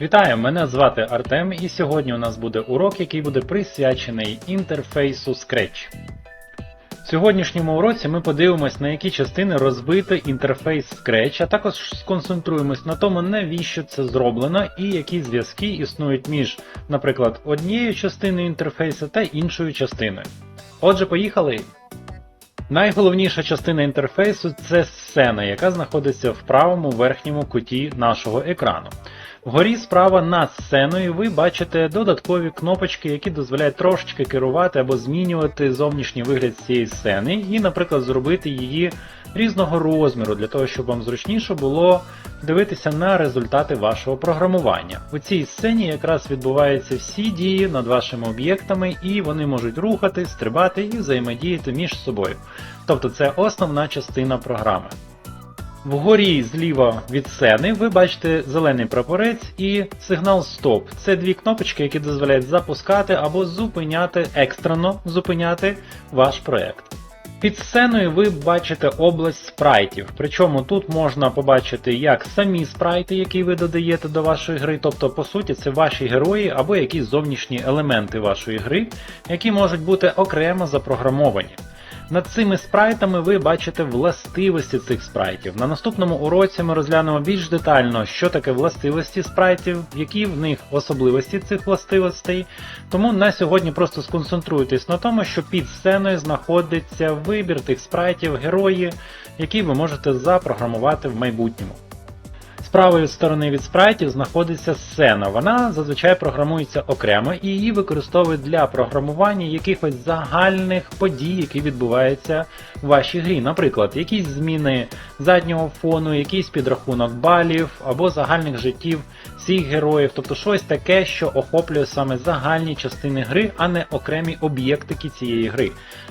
Вітаю, мене звати Артем, і сьогодні у нас буде урок, який буде присвячений інтерфейсу Scratch. В сьогоднішньому уроці ми подивимось, на які частини розбити інтерфейс Scratch, а також сконцентруємось на тому, навіщо це зроблено і які зв'язки існують між, наприклад, однією частиною інтерфейсу та іншою частиною. Отже, поїхали! Найголовніша частина інтерфейсу це сцена, яка знаходиться в правому верхньому куті нашого екрану. Вгорі справа над сценою ви бачите додаткові кнопочки, які дозволяють трошечки керувати або змінювати зовнішній вигляд цієї сцени, і, наприклад, зробити її різного розміру, для того, щоб вам зручніше було дивитися на результати вашого програмування. У цій сцені якраз відбуваються всі дії над вашими об'єктами, і вони можуть рухати, стрибати і взаємодіяти між собою. Тобто це основна частина програми. Вгорі зліва від сцени ви бачите зелений прапорець і сигнал Стоп. Це дві кнопочки, які дозволяють запускати або зупиняти, екстрено зупиняти ваш проект. Під сценою ви бачите область спрайтів, причому тут можна побачити як самі спрайти, які ви додаєте до вашої гри, тобто, по суті, це ваші герої або якісь зовнішні елементи вашої гри, які можуть бути окремо запрограмовані. Над цими спрайтами ви бачите властивості цих спрайтів. На наступному уроці ми розглянемо більш детально, що таке властивості спрайтів, які в них особливості цих властивостей. Тому на сьогодні просто сконцентруйтесь на тому, що під сценою знаходиться вибір тих спрайтів, герої, які ви можете запрограмувати в майбутньому. З правої сторони від спрайтів знаходиться сцена. Вона зазвичай програмується окремо і її використовують для програмування якихось загальних подій, які відбуваються в вашій грі. Наприклад, якісь зміни заднього фону, якийсь підрахунок балів або загальних життів всіх героїв, тобто щось таке, що охоплює саме загальні частини гри, а не окремі об'єктики цієї гри.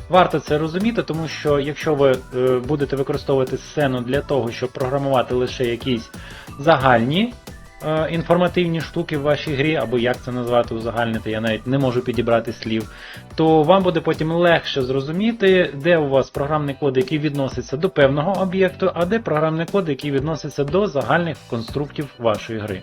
Варто це розуміти, тому що якщо ви е, будете використовувати сцену для того, щоб програмувати лише якісь загальні е, інформативні штуки в вашій грі, або як це назвати узагальнити, я навіть не можу підібрати слів, то вам буде потім легше зрозуміти, де у вас програмний код, який відноситься до певного об'єкту, а де програмний код, який відноситься до загальних конструктів вашої гри.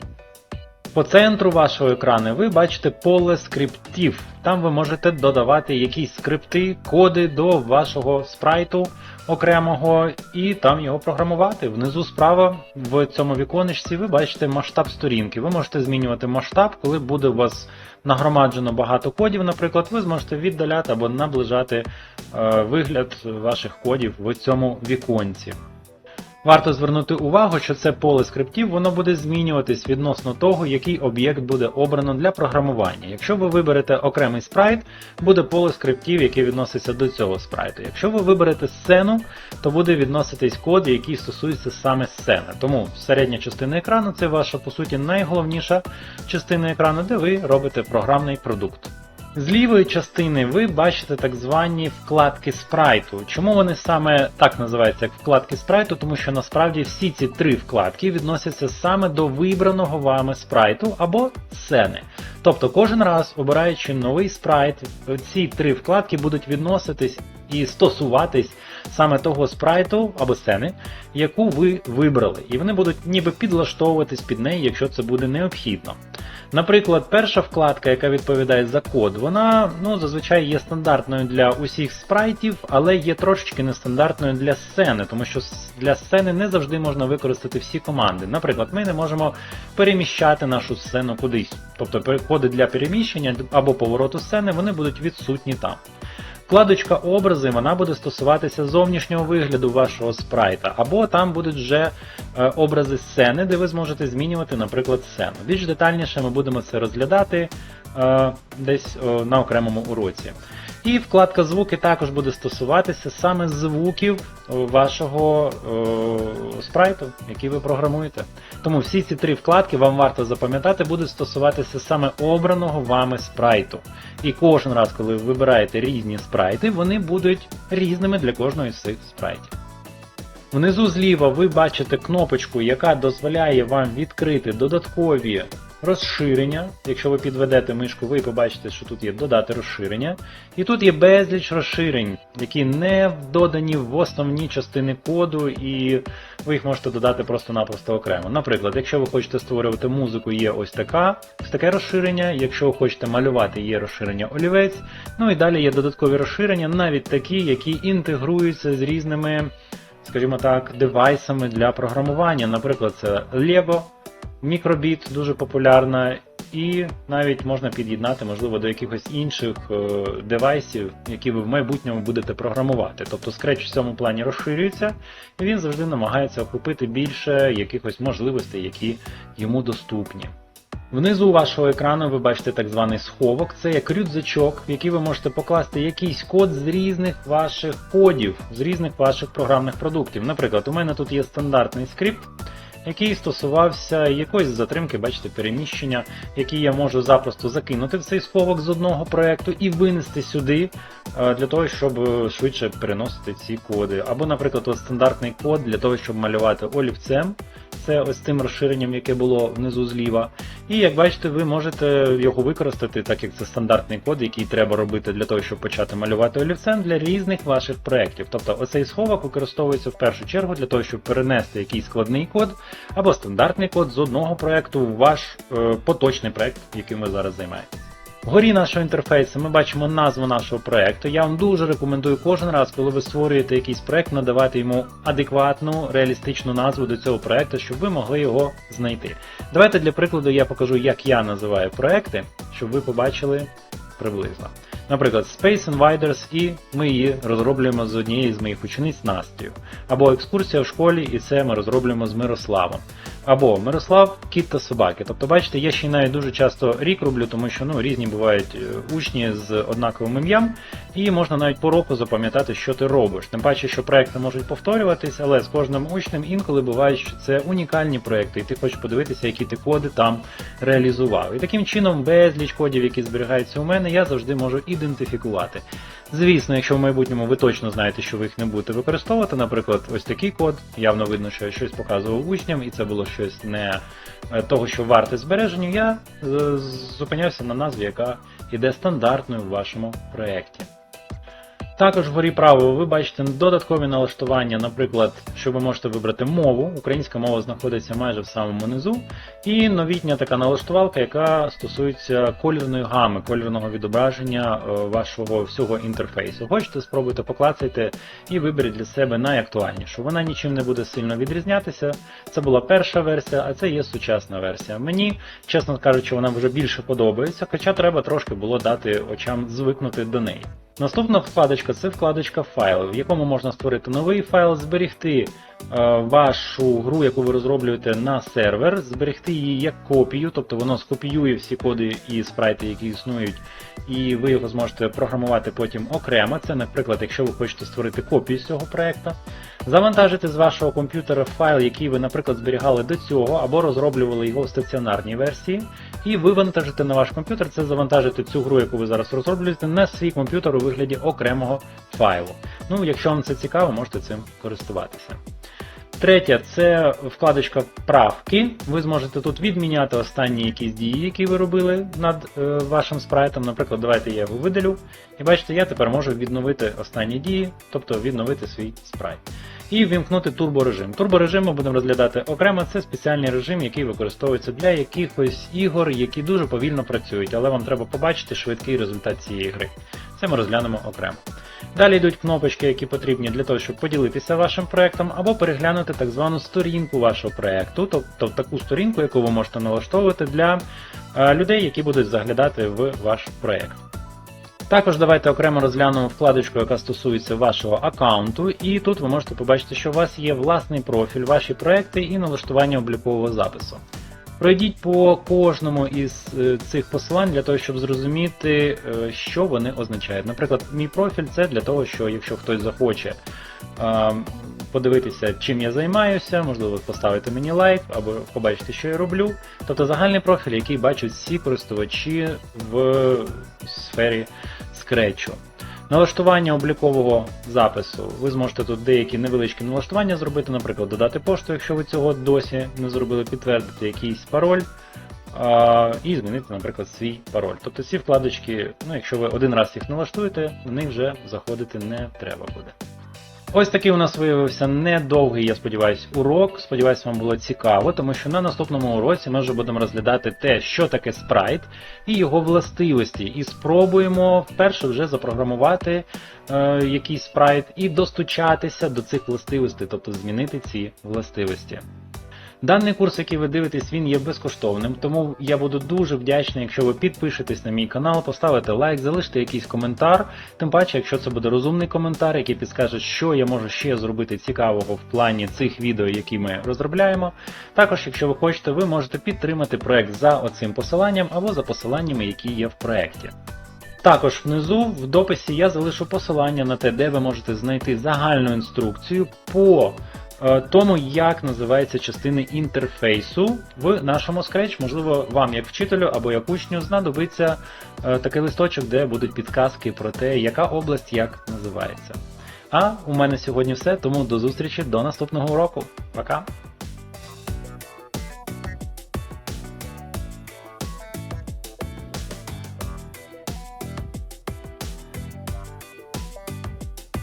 По центру вашого екрану ви бачите поле скриптів. Там ви можете додавати якісь скрипти, коди до вашого спрайту окремого і там його програмувати. Внизу справа в цьому віконечці ви бачите масштаб сторінки. Ви можете змінювати масштаб, коли буде у вас нагромаджено багато кодів, наприклад, ви зможете віддаляти або наближати е, вигляд ваших кодів в цьому віконці. Варто звернути увагу, що це поле скриптів воно буде змінюватись відносно того, який об'єкт буде обрано для програмування. Якщо ви виберете окремий спрайт, буде поле скриптів, яке відноситься до цього спрайту. Якщо ви виберете сцену, то буде відноситись код, який стосується саме сцени. Тому середня частина екрану це ваша, по суті, найголовніша частина екрану, де ви робите програмний продукт. З лівої частини ви бачите так звані вкладки спрайту. Чому вони саме так називаються, як вкладки спрайту? Тому що насправді всі ці три вкладки відносяться саме до вибраного вами спрайту або сцени. Тобто кожен раз, обираючи новий спрайт, ці три вкладки будуть відноситись і стосуватись саме того спрайту або сцени, яку ви вибрали. І вони будуть ніби підлаштовуватись під неї, якщо це буде необхідно. Наприклад, перша вкладка, яка відповідає за код, вона ну, зазвичай є стандартною для усіх спрайтів, але є трошечки нестандартною для сцени, тому що для сцени не завжди можна використати всі команди. Наприклад, ми не можемо переміщати нашу сцену кудись. Тобто коди для переміщення або повороту сцени вони будуть відсутні там. Вкладочка образи вона буде стосуватися зовнішнього вигляду вашого спрайта, або там будуть вже е, образи сцени, де ви зможете змінювати, наприклад, сцену. Більш детальніше ми будемо це розглядати е, десь на окремому уроці. І вкладка звуки також буде стосуватися саме звуків вашого е, спрайту, який ви програмуєте. Тому всі ці три вкладки вам варто запам'ятати, будуть стосуватися саме обраного вами спрайту. І кожен раз, коли ви вибираєте різні спрайти, вони будуть різними для кожного з цих спрайтів. Внизу зліва ви бачите кнопочку, яка дозволяє вам відкрити додаткові розширення. Якщо ви підведете мишку, ви побачите, що тут є додати розширення. І тут є безліч розширень, які не додані в основні частини коду, і ви їх можете додати просто-напросто окремо. Наприклад, якщо ви хочете створювати музику, є ось така, ось таке розширення. Якщо ви хочете малювати, є розширення олівець. Ну і далі є додаткові розширення, навіть такі, які інтегруються з різними, скажімо так, девайсами для програмування. Наприклад, це Lego, Microbit дуже популярна, і навіть можна під'єднати, можливо, до якихось інших е, девайсів, які ви в майбутньому будете програмувати. Тобто Scratch в цьому плані розширюється, і він завжди намагається охопити більше якихось можливостей, які йому доступні. Внизу вашого екрану ви бачите так званий сховок. Це як рюкзачок, в який ви можете покласти якийсь код з різних ваших кодів, з різних ваших програмних продуктів. Наприклад, у мене тут є стандартний скрипт, який стосувався якоїсь затримки, бачите, переміщення, який я можу запросто закинути в цей сховок з одного проекту і винести сюди е, для того, щоб е, швидше переносити ці коди. Або, наприклад, стандартний код для того, щоб малювати олівцем. Це ось тим розширенням, яке було внизу зліва. І як бачите, ви можете його використати, так як це стандартний код, який треба робити для того, щоб почати малювати олівцем для різних ваших проєктів. Тобто оцей сховок використовується в першу чергу для того, щоб перенести якийсь складний код або стандартний код з одного проєкту в ваш е, поточний проєкт, яким ви зараз займаєтесь. Вгорі нашого інтерфейсу ми бачимо назву нашого проекту. Я вам дуже рекомендую кожен раз, коли ви створюєте якийсь проект, надавати йому адекватну, реалістичну назву до цього проекту, щоб ви могли його знайти. Давайте для прикладу я покажу, як я називаю проекти, щоб ви побачили приблизно. Наприклад, Space Invaders і ми її розроблюємо з однієї з моїх учениць Настю. Або екскурсія в школі, і це ми розроблюємо з Мирославом. Або Мирослав, кіт та собаки. Тобто, бачите, я ще й навіть дуже часто рік роблю, тому що ну, різні бувають е, учні з однаковим ім'ям, і можна навіть по року запам'ятати, що ти робиш. Тим паче, що проекти можуть повторюватись, але з кожним учнем інколи буває, що це унікальні проекти, і ти хочеш подивитися, які ти коди там реалізував. І таким чином, безліч кодів, які зберігаються у мене, я завжди можу ідентифікувати. Звісно, якщо в майбутньому ви точно знаєте, що ви їх не будете використовувати, наприклад, ось такий код, явно видно, що я щось показував учням, і це було щось не е, того, що варте збереження, я е, зупинявся на назві, яка йде стандартною в вашому проєкті. Також вгорі право ви бачите додаткові налаштування, наприклад, що ви можете вибрати мову. Українська мова знаходиться майже в самому низу. І новітня така налаштувалка, яка стосується кольорної гами, кольорного відображення е, вашого всього інтерфейсу. Хочете, спробуйте поклацайте і виберіть для себе найактуальнішу. Вона нічим не буде сильно відрізнятися. Це була перша версія, а це є сучасна версія. Мені, чесно кажучи, вона вже більше подобається, хоча треба трошки було дати очам звикнути до неї. Наступна вкладочка це вкладочка файли, в якому можна створити новий файл, зберегти е, вашу гру, яку ви розроблюєте на сервер, зберегти її як копію, тобто воно скопіює всі коди і спрайти, які існують, і ви його зможете програмувати потім окремо. Це, наприклад, якщо ви хочете створити копію з цього проекту. Завантажити з вашого комп'ютера файл, який ви, наприклад, зберігали до цього, або розроблювали його в стаціонарній версії, і вивантажити на ваш комп'ютер, це завантажити цю гру, яку ви зараз розроблюєте, на свій комп'ютер у вигляді окремого файлу. Ну, якщо вам це цікаво, можете цим користуватися. Третє це вкладочка правки. Ви зможете тут відміняти останні якісь дії, які ви робили над е, вашим спрайтом. Наприклад, давайте я його видалю. І бачите, я тепер можу відновити останні дії, тобто відновити свій спрайт. І ввімкнути турборежим. Турборежим ми будемо розглядати окремо. Це спеціальний режим, який використовується для якихось ігор, які дуже повільно працюють, але вам треба побачити швидкий результат цієї гри. Це ми розглянемо окремо. Далі йдуть кнопочки, які потрібні для того, щоб поділитися вашим проектом, або переглянути так звану сторінку вашого проекту, тобто таку сторінку, яку ви можете налаштовувати для е, людей, які будуть заглядати в ваш проект. Також давайте окремо розглянемо вкладочку, яка стосується вашого аккаунту, і тут ви можете побачити, що у вас є власний профіль, ваші проекти і налаштування облікового запису. Пройдіть по кожному із е, цих посилань для того, щоб зрозуміти, е, що вони означають. Наприклад, мій профіль це для того, що якщо хтось захоче подивитися, чим я займаюся, можливо, поставити мені лайк або побачити, що я роблю. Тобто загальний профіль, який бачать всі користувачі в сфері скретчу. Налаштування облікового запису. Ви зможете тут деякі невеличкі налаштування зробити, наприклад, додати пошту, якщо ви цього досі не зробили, підтвердити якийсь пароль, і змінити, наприклад, свій пароль. Тобто ці вкладочки, ну, якщо ви один раз їх налаштуєте, в них вже заходити не треба буде. Ось такий у нас виявився недовгий, я сподіваюся, урок. Сподіваюсь, вам було цікаво, тому що на наступному уроці ми вже будемо розглядати те, що таке спрайт і його властивості. І спробуємо вперше вже запрограмувати е, якийсь спрайт і достучатися до цих властивостей, тобто змінити ці властивості. Даний курс, який ви дивитесь, він є безкоштовним, тому я буду дуже вдячний, якщо ви підпишетесь на мій канал, поставите лайк, залишите якийсь коментар. Тим паче, якщо це буде розумний коментар, який підскаже, що я можу ще зробити цікавого в плані цих відео, які ми розробляємо. Також, якщо ви хочете, ви можете підтримати проект за оцим посиланням або за посиланнями, які є в проекті. Також внизу в дописі я залишу посилання на те, де ви можете знайти загальну інструкцію по тому, як називаються частини інтерфейсу в нашому Scratch. Можливо, вам, як вчителю або як учню, знадобиться е, такий листочок, де будуть підказки про те, яка область як називається. А у мене сьогодні все, тому до зустрічі до наступного уроку. Пока!